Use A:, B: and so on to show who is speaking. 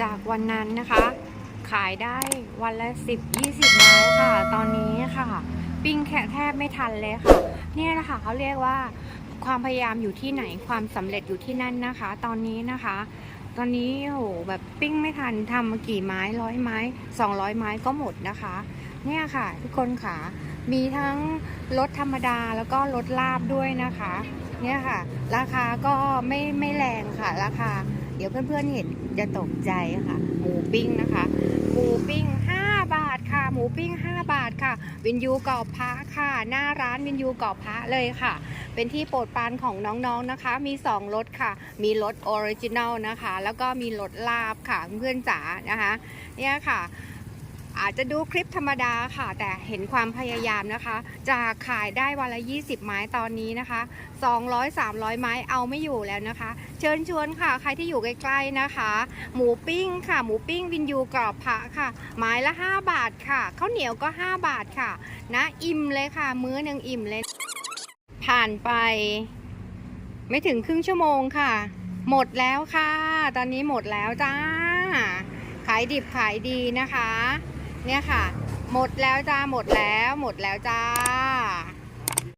A: จากวันนั้นนะคะ ขายได้วันละ 10 20 ไม้ค่ะ ตอนนี้ค่ะ ปิ้งแค่แทบไม่ทันเลยค่ะ เนี่ยแหละค่ะเขาเรียกว่าความพยายามอยู่ที่ไหนความสำเร็จอยู่ที่นั่นนะคะ ตอนนี้นะคะ ตอนนี้โอ้โหแบบปิ้งไม่ทันทำมากี่ไม้ร้อยไม้200 ไม้ก็หมดนะคะ เนี่ยค่ะทุกคนค่ะมีทั้งรสธรรมดาแล้วก็รสลาบด้วยนะคะ เนี่ยค่ะ ราคาก็ไม่ไม่แรงค่ะราคา เดี๋ยวเพื่อนๆเห็นจะตกใจค่ะ หมูปิ้งนะคะ หมูปิ้ง 5 บาทค่ะ หมูปิ้ง 5 บาทค่ะ วินยูเกาะพระค่ะ หน้าร้านวินยูเกาะพระเลยค่ะ เป็นที่โปรดปรานของน้องๆนะคะ มี 2รสค่ะ มีรสออริจินัลนะคะ แล้วก็มีรสลาบค่ะเพื่อนจ๋านะคะ เนี่ยค่ะ อาจจะดูคลิปธรรมดาค่ะ แต่เห็นความพยายามนะคะ จะขายได้วันละ 20 ไม้ตอนนี้นะคะ 200 300 ไม้เอาไม่อยู่แล้วนะคะ เชิญชวนค่ะ ใครที่อยู่ใกล้ๆนะคะ หมูปิ้งค่ะ หมูปิ้งวินยูกรอบพระค่ะ ไม้ละ 5 บาทค่ะข้าวเหนียวก็ 5 บาทค่ะ นะอิ่มเลยค่ะ มื้อหนึ่งอิ่มเลย ผ่านไป ไม่ถึงครึ่งชั่วโมงค่ะ หมดแล้วค่ะ ตอนนี้หมดแล้วจ้าขายดิบขายดีนะคะ เนี่ยค่ะ หมดแล้วจ้าหมดแล้วหมดแล้วจ้า